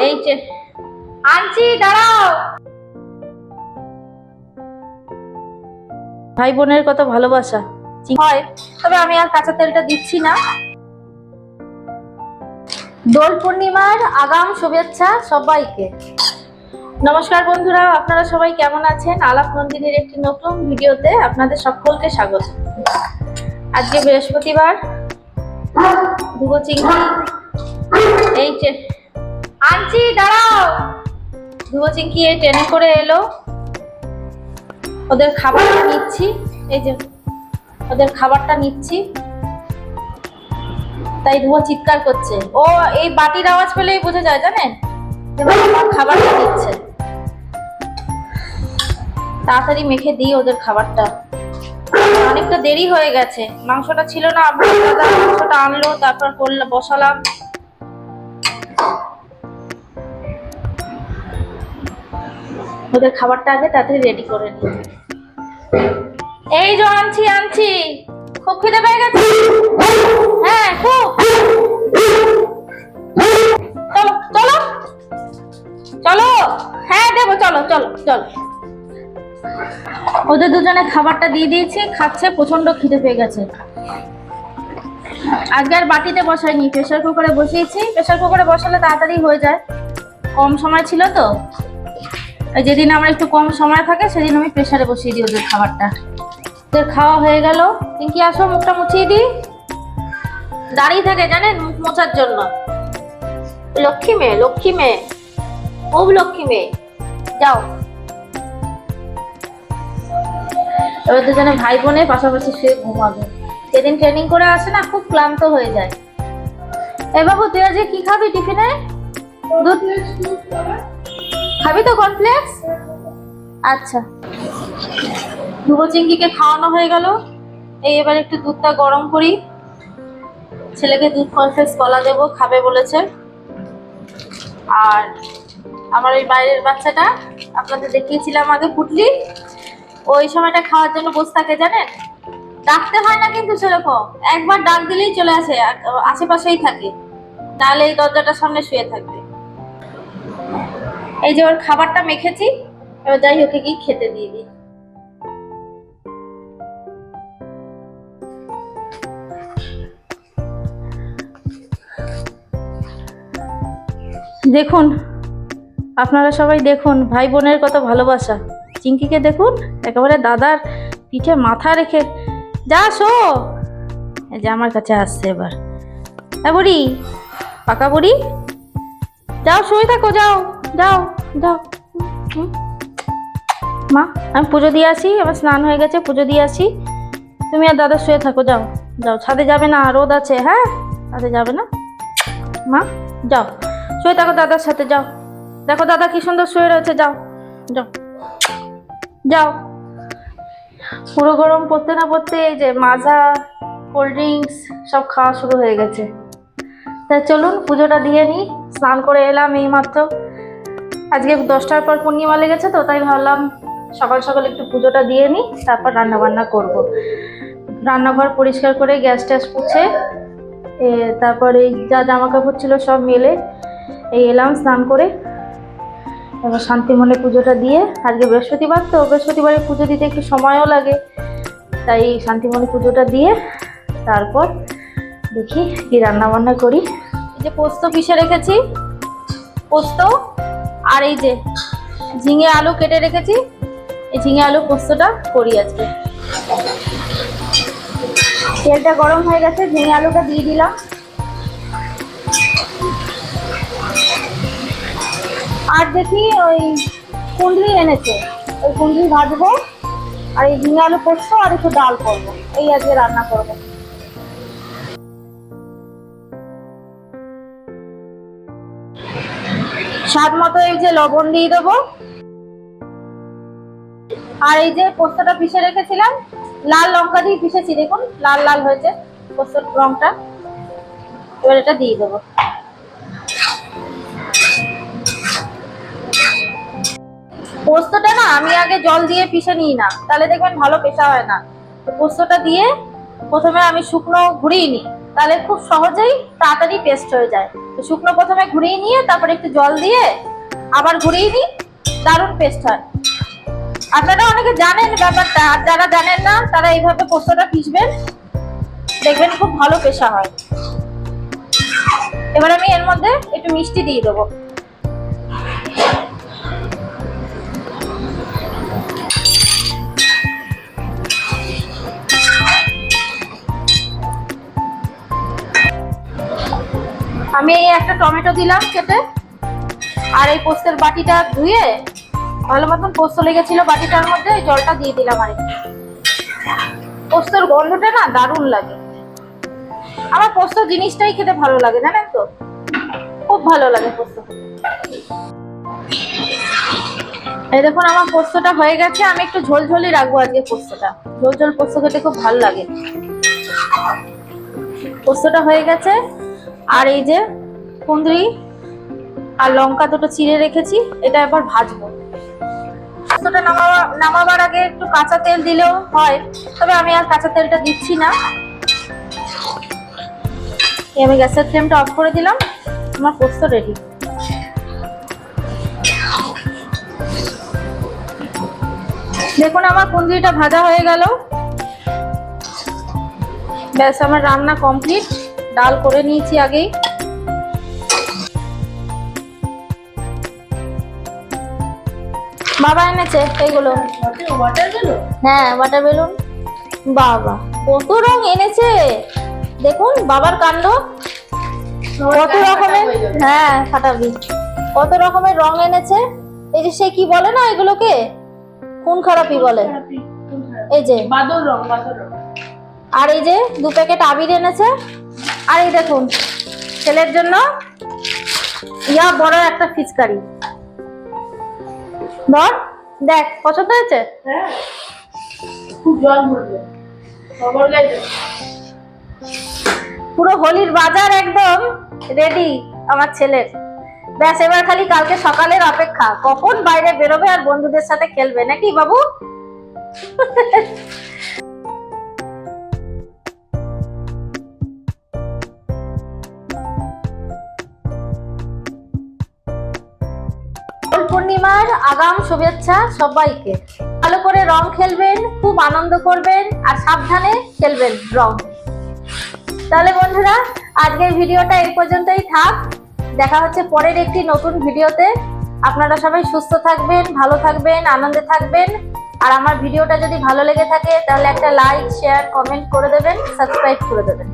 এই যে। আনছি দাঁড়াও। ভাই বোনের কত ভালোবাসা। হয়। তবে আমি আর কাঁচা তেলটা দিচ্ছি না। দোল পূর্ণিমার আগাম শুভেচ্ছা সবাইকে। নমস্কার বন্ধুরা আপনারা সবাই কেমন আছেন? আলাপ নন্দিনীর একটি নতুন ভিডিওতে আপনাদের সকলকে স্বাগত। আজকে বৃহস্পতিবার। দুবো চিংড়ি। এই যে। আনছি, দাঁড়াও। দুবো চিংকি এই ট্রেনে করে এলো। ওদের খাবারটা নিচ্ছি, এই যে, ওদের খাবারটা নিচ্ছি। তাই ধুয়ো চিৎকার করছে। ও, এই বাটির আওয়াজ পেলেই বোঝা যায়, জানেন? খাবারটা দিচ্ছে তাড়াতাড়ি মেখে দিই ওদের খাবারটা। অনেকটা দেরি হয়ে গেছে। মাংসটা ছিল না মাংসটা আনলো, তারপর করলাম বসালাম। ওদের খাবারটা আগে তাড়াতাড়ি রেডি করে নিই এই যে আনছি আনছি। খুব খিদে পেয়ে গেছে? হ্যাঁ খুব। চলো চলো। চলো। হ্যাঁ দেবো, চলো চলো চলো। ওদের দুজনে খাবারটা দিয়ে দিয়েছি, খাচ্ছে প্রচণ্ড খিদে পেয়ে গেছে। আজকে আর বাটিতে বসাইনি প্রেশার কুকারে বসিয়েছি। প্রেশার কুকারে বসালে তাড়াতাড়ি হয়ে যায়। কম সময় ছিল তো। যেদিন আমার একটু কম সময় থাকে, সেদিন আমি প্রেশারে বসিয়ে দিই ওদের খাবারটা। ওদের খাওয়া হয়ে গেল। পিঙ্কি, আসো, মুখটা মুছিয়ে দিই। দাঁড়িয়ে থাকে জানেন মুখ মোছার জন্য। লক্ষ্মী মেয়ে লক্ষ্মী মেয়ে। খুব লক্ষ্মী মেয়ে। যাও। এবার তো দুজনে ভাই বোনে পাশাপাশি শুয়ে ঘুমাবে। সেদিন ট্রেনিং করে আসে না, খুব ক্লান্ত হয়ে যায়। এ বাবু, তুই আজকে কি খাবি টিফিনে? দুধ খাবি তো কর্নফ্লেক্স আচ্ছা। ধুবো চিংড়িকে খাওয়ানো হয়ে গেল। এই এবার একটু দুধটা গরম করি। ছেলেকে দুধ কনফ্লেক্স কলা দেবো, খাবে বলেছে। আর আমার ওই বাইরের বাচ্চাটা, আপনাদের দেখিয়েছিলাম আগে পুটলি। ওই সময়টা খাওয়ার জন্য বসে থাকে, জানেন? ডাকতে হয় না কিন্তু সেরকম। একবার ডাক দিলেই চলে আসে আশেপাশেই থাকে। তাহলে এই দরজাটার সামনে শুয়ে থাকবে। এই যে ওর খাবারটা মেখেছি, এবার যাই ওকে কি খেতে দিয়ে দিই। দেখুন, আপনারা সবাই দেখুন, ভাই বোনের কত ভালোবাসা। চিঙ্কিকে দেখুন, একেবারে দাদার পিঠে মাথা রেখে। যা, শো। যে আমার কাছে আসছে এবার। হ্যাঁ বুড়ি। পাকা বুড়ি? যাও, শুয়ে থাকো, যাও। যাও হুম। মা, আমি পুজো দিয়ে আসি আমার স্নান হয়ে গেছে, পুজো দিয়ে আসি। তুমি আর দাদা শুয়ে থাকো, যাও যাও। ছাদে যাবে না, রোদ আছে হ্যাঁ? ছাদে যাবে না? মা, যাও। শুয়ে থাকো দাদার সাথে, যাও। দেখো দাদা কি সুন্দর শুয়ে রয়েছে, যাও যাও। যাও। পুরো গরম পড়তে না পড়তে এই যে মাজা কোল্ড ড্রিঙ্কস সব খাওয়া শুরু হয়ে গেছে। তাই চলুন, পুজোটা দিয়ে নিই। স্নান করে এলাম এই মাত্র আজকে দশটার পর পূর্ণিমা লেগেছে তো, তাই ভাবলাম সকাল সকাল একটু পুজোটা দিয়ে নিই, তারপর রান্না বান্না করব। রান্নাঘর পরিষ্কার করে গ্যাস ট্যাস পুছে তারপর যা জামা কাপড় ছিল সব মেলে, এই এলাম স্নান করে। এবার শান্তি মনে পুজোটা দিয়ে, আজকে বৃহস্পতিবার তো, বৃহস্পতিবারে পুজো দিতে একটু সময়ও লাগে, তাই শান্তি মনে পুজোটা দিয়ে, তারপর দেখি কি রান্না বান্না করি। এই যে পোস্ত পিষে রেখেছি, পোস্ত আর এই যে ঝিঙে আলু কেটে রেখেছি, এই ঝিঙে আলু পোস্তটা করি আজকে। তেলটা গরম হয়ে গেছে, ঝিঙে আলুটা দিয়ে দিলাম। আর দেখি ওই কুঁদরি এনেছে, ওই কুঁদরি ভাজবো, আর এই ঝিঙে আলু পোস্ত আর একটু ডাল করব। এই আজকে রান্না করব। স্বাদ মতো এই যে লবণ দিয়ে দেবো। আর এই যে পোস্তটা পিষে রেখেছিলাম, লাল লঙ্কা দিয়ে পিষেছি, দেখুন, লাল লাল হয়েছে পোস্তর রংটা। এবার এটা দিয়ে দেবো। পোস্তটা না, আমি আগে জল দিয়ে পিষে নিই না, তাহলে দেখবেন ভালো পেশা হয় না। তো পোস্তটা দিয়ে প্রথমে আমি শুকনো ঘুরিয়ে নিই। তাহলে খুব সহজেই তাড়াতাড়ি পেস্ট হয়ে যায়। তো শুকনো প্রথমে ঘুরিয়ে নিয়ে তারপরে একটু জল দিয়ে আবার ঘুরিয়ে নিই, দারুণ পেস্ট হয়। আপনারা অনেকে জানেন ব্যাপারটা, আর যারা জানেন না, তারা এইভাবে পোস্তটা পিসবেন দেখবেন খুব ভালো পেশা হয়। এবার আমি এর মধ্যে একটু মিষ্টি দিয়ে দেবো। আমি এই একটা টমেটো দিলাম কেটে। আর এই পোস্তের বাটিটা ধুয়ে ভালো মতন পোস্ত লেগেছিল বাটিটার মধ্যে জলটা দিয়ে দিলাম আর। পোস্তর গন্ধটা না দারুণ লাগে। আমার পোস্ত জিনিসটাই খেতে ভালো লাগে, জানেন তো? খুব ভালো লাগে পোস্ত। এই দেখুন, আমার পোস্তটা হয়ে গেছে। আমি একটু ঝোলঝোলি রাখব আজকে পোস্তটা। ঝোল ঝোল পোস্ত খেতে খুব ভালো লাগে। পোস্তটা হয়ে গেছে। আর এই যে কুঁদরি আর লঙ্কা দুটো চিড়ে রেখেছি, এটা এবার ভাজবো। পোস্তটা নামাবার নামাবার আগে একটু কাঁচা তেল দিলেও হয়, তবে আমি আর কাঁচা তেলটা দিচ্ছি না। আমি গ্যাসের ফ্লেমটা অফ করে দিলাম, আমার পোস্ত রেডি দেখুন, আমার কুঁদরিটা ভাজা হয়ে গেল। ব্যাস, আমার রান্না কমপ্লিট। ডাল করে নিয়েছি আগেই। বাবা এনেছে এইগুলো হ্যাঁ ওয়াটার বেলুন বাবা কত রং এনেছে। দেখুন বাবার কাণ্ড। কত রকমের হ্যাঁ ফাটাবি। কত রকমের রং এনেছে। এই যে সে কি বলে না এগুলোকে? খুন খারাপি বলে। এই যে। বাদর রং বাদর রং। আর এই যে দু প্যাকেট আবির এনেছে। আর এই দেখুন ছেলের জন্য ইয়া বড় একটা ফিচকারি। ধর দেখ পছন্দ হয়েছে? হ্যাঁ। খুব জল ভরবে খবর পুরো হোলির বাজার একদম রেডি আমার ছেলের। ব্যাস এবার খালি কালকে সকালের অপেক্ষা। কখন বাইরে বেরোবে আর বন্ধুদের সাথে খেলবে? নাকি বাবু? পূর্ণিমার আগাম শুভেচ্ছা সবাইকে। ভালো করে রং খেলবেন, খুব আনন্দ করবেন, আর সাবধানে খেলবেন রং। তাহলে বন্ধুরা, আজকের ভিডিওটা এই পর্যন্তই থাক। দেখা হচ্ছে পরের একটি নতুন ভিডিওতে। আপনারা সবাই সুস্থ থাকবেন, ভালো থাকবেন, আনন্দে থাকবেন। আর আমার ভিডিওটা যদি ভালো লেগে থাকে, তাহলে একটা লাইক শেয়ার কমেন্ট করে দেবেন সাবস্ক্রাইব করে দেবেন।